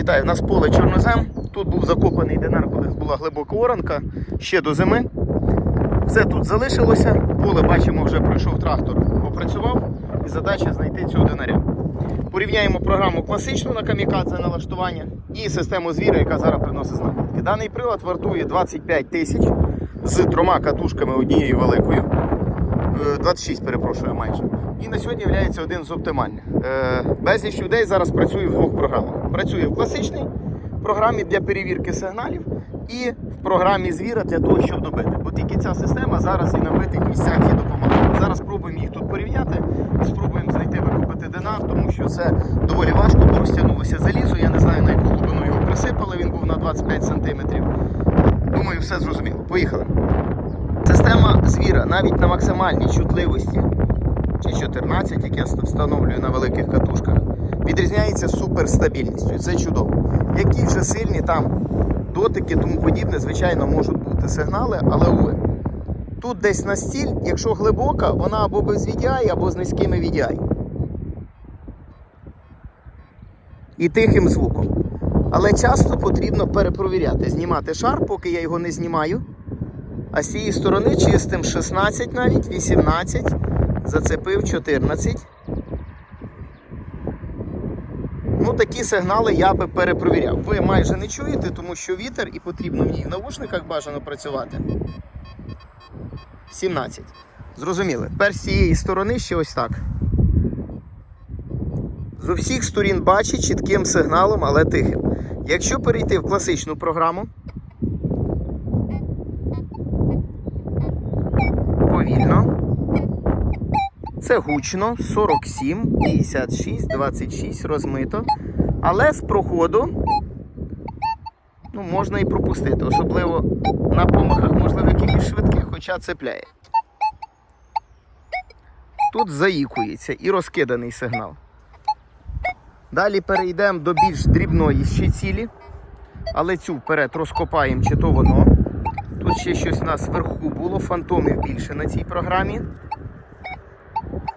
Вітаю, у нас поле чорнозем. Тут був закопаний динар, коли була глибока оранка, ще до зими. Все тут залишилося. Поле бачимо, вже пройшов трактор, опрацював. І задача знайти цього динаря. Порівняємо програму класичну на камікадзе налаштування і систему звіра, яка зараз приносить знахідки. Даний прилад вартує 25 тисяч з трьома катушками однією великою. Е, 26, перепрошую, майже. І на сьогодні є один з оптимальних. Е, Безліч людей зараз працює в двох програмах. Працює в класичній програмі для перевірки сигналів і в програмі звіра для того, щоб добити. Бо тільки ця система зараз і на битих місцях і допомагає. Зараз спробуємо їх тут порівняти і спробуємо знайти викупити динар, тому що це доволі важко, бо розтягнулося залізо. Я не знаю, на яку глибину його присипали, він був на 25 сантиметрів. Думаю, все зрозуміло. Поїхали. Система звіра навіть на максимальній чутливості, чи 14, як я встановлюю на великих катушках, відрізняється суперстабільністю. Це чудово. Які вже сильні там дотики, тому подібне, звичайно, можуть бути сигнали, але уви. Тут десь на стіль, якщо глибока, вона або без VDI, або з низькими VDI. І тихим звуком. Але часто потрібно перепровіряти, знімати шар, поки я його не знімаю. А з цієї сторони чистим 16 навіть, 18, зацепив 14. Ну, такі сигнали я би перепровіряв. Ви майже не чуєте, тому що вітер і потрібно мені в навушниках бажано працювати. 17. Зрозуміли. Тепер з цієї сторони ще ось так. З усіх сторін бачить чітким сигналом, але тихим. Якщо перейти в класичну програму, Це гучно, 47, 56, 26 розмито. Але з проходу ну, можна і пропустити, особливо на помахах, можливо, якихось швидких, хоча цепляє. Тут заїкується і розкиданий сигнал. Далі перейдемо до більш дрібної ще цілі, але цю вперед розкопаємо, чи то воно. Тут ще щось у нас вверху було, фантомів більше на цій програмі.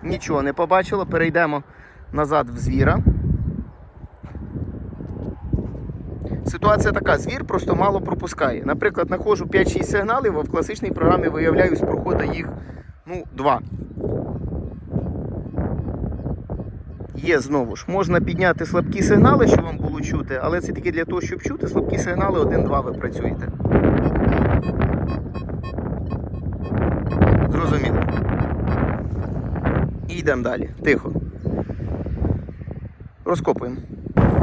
Нічого не побачило, перейдемо назад в звіра. Ситуація така, звір просто мало пропускає. Наприклад, знаходжу 5-6 сигналів, а в класичній програмі виявляю з проходу їх ну, 2. Є знову ж. Можна підняти слабкі сигнали, щоб вам було чути, але це тільки для того, щоб чути слабкі сигнали 1-2 ви працюєте. Зрозуміло. І йдемо далі. Тихо. Розкопуємо.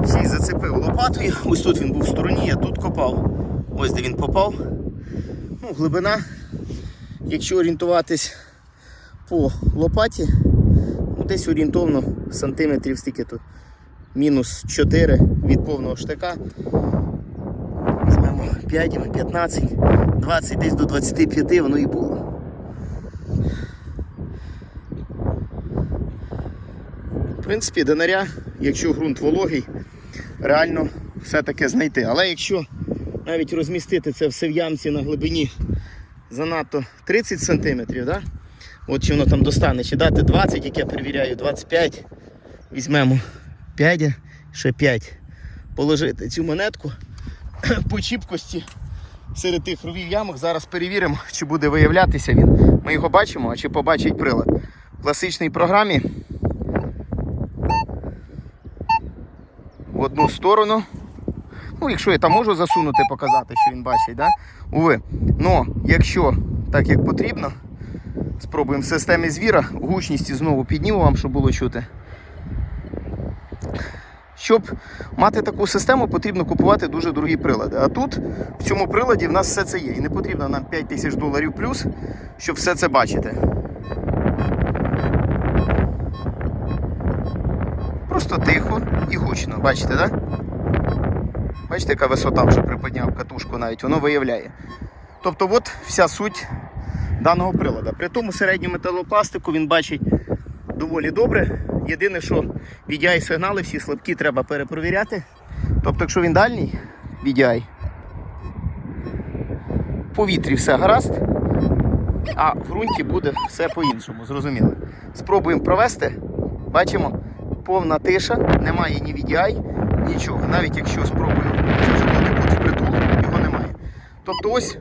Сій зацепив лопатою. Ось тут він був в стороні, я тут копав. Ось де він попав. Ну, глибина, якщо орієнтуватись по лопаті, ну, десь орієнтовно сантиметрів стільки тут. Мінус 4 від повного штика. Візьмемо 5, 15, 20, десь до 25 воно і було. Принципі, динаря, якщо ґрунт вологий, реально все-таки знайти. Але якщо навіть розмістити це все в ямці на глибині занадто 30 см, да? от чи воно там достане, чи дати 20, як я перевіряю, 25, візьмемо 5, ще 5, положити цю монетку по чіпкості серед тих ровів ямок. Зараз перевіримо, чи буде виявлятися він. Ми його бачимо, а чи побачить прилад. В класичній програмі в одну сторону. Ну, якщо я там можу засунути, показати, що він бачить, да? Уви. Ну, якщо так як потрібно, спробуємо в системі звіра, гучність знову підніму вам, щоб було чути. Щоб мати таку систему, потрібно купувати дуже дорогі прилади. А тут, в цьому приладі, в нас все це є. І не потрібно нам 5 тисяч доларів плюс, щоб все це бачити. Просто тихо і гучно. Бачите, так? Бачите, яка висота вже приподняв катушку навіть, воно виявляє. Тобто от вся суть даного прилада. При тому середньому металопластику він бачить доволі добре. Єдине, що VDI сигнали всі слабкі треба перепровіряти. Тобто, якщо він дальній VDI, повітрі все гаразд, а в ґрунті буде все по-іншому, зрозуміло. Спробуємо провести. Бачимо, повна тиша, немає ні VDI, нічого. Навіть якщо спробую чужого тут впритул, його немає. Тобто ось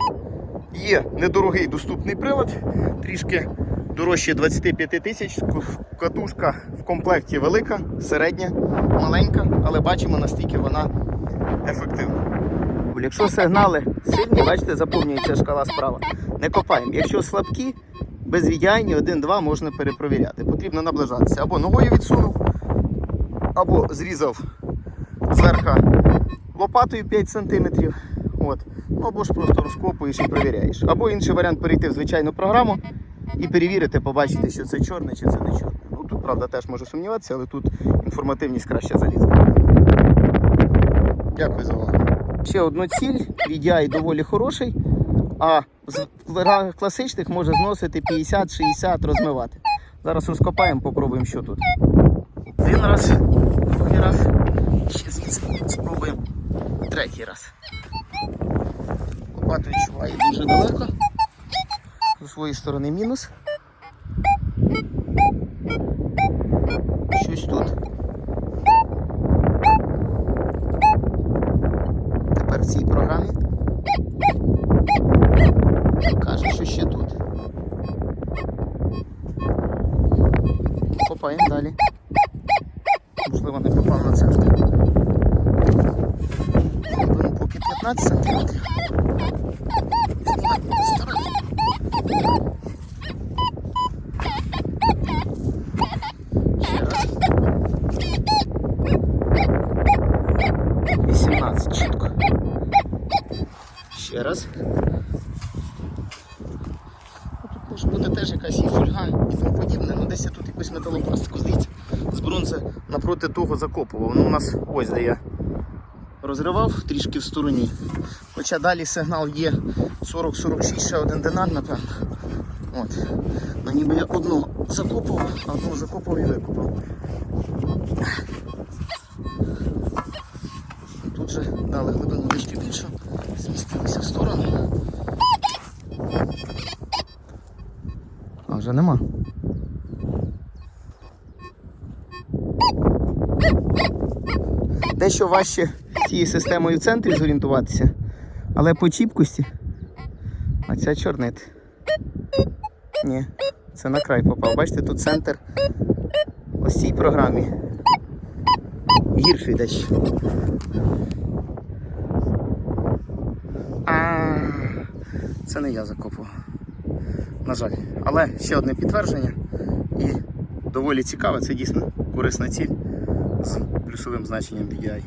є недорогий доступний прилад, трішки дорожче 25 тисяч. Катушка в комплекті велика, середня, маленька, але бачимо настільки вона ефективна. Якщо сигнали сильні, бачите, заповнюється шкала справа. Не копаємо. Якщо слабкі, безвідяйні, 1-2 можна перепровіряти. Потрібно наближатися. Або ногою відсунув, або зрізав зверху лопатою 5 см. От. Ну, або ж просто розкопуєш і перевіряєш. Або інший варіант перейти в звичайну програму і перевірити, побачити, що це чорне чи це не чорне. Ну тут, правда, теж можу сумніватися, але тут інформативність краще залізла. Дякую за увагу. Ще одну ціль, VDI доволі хороший, а з класичних може зносити 50-60, розмивати. Зараз розкопаємо, попробуємо, що тут. Один раз, другий раз, ще звідси спробуємо третій раз. Лопату відчуваю дуже далеко. З своєї сторони мінус. Щось тут. Тепер в цій програмі. Каже, що ще тут. Копаємо далі. Можливо, не попав на центр. Робимо поки 15 сантиметрів. Ще раз. 18 чітко. Ще раз. Ну, Тут може бути теж якась і фольга і тому подібне. Ну десь я тут якусь металопластику, здається, з напроти того закопував. Ну у нас ось де я розривав трішки в стороні. Хоча далі сигнал є 40-46, ще один динар, напевно. От. Ну ніби я одну закопував, а одну закопував і викопав. Тут же дали глибину дещо більшу, змістилися в сторону. А вже нема. Дещо важче цією системою в центрі зорієнтуватися, але по чіпкості. А ця чорнит. Ні, це на край попав. Бачите, тут центр ось цій програмі. Гірший дещо. А, це не я закопував. На жаль. Але ще одне підтвердження і доволі цікаве, це дійсно корисна ціль плюсовим значенням DDI.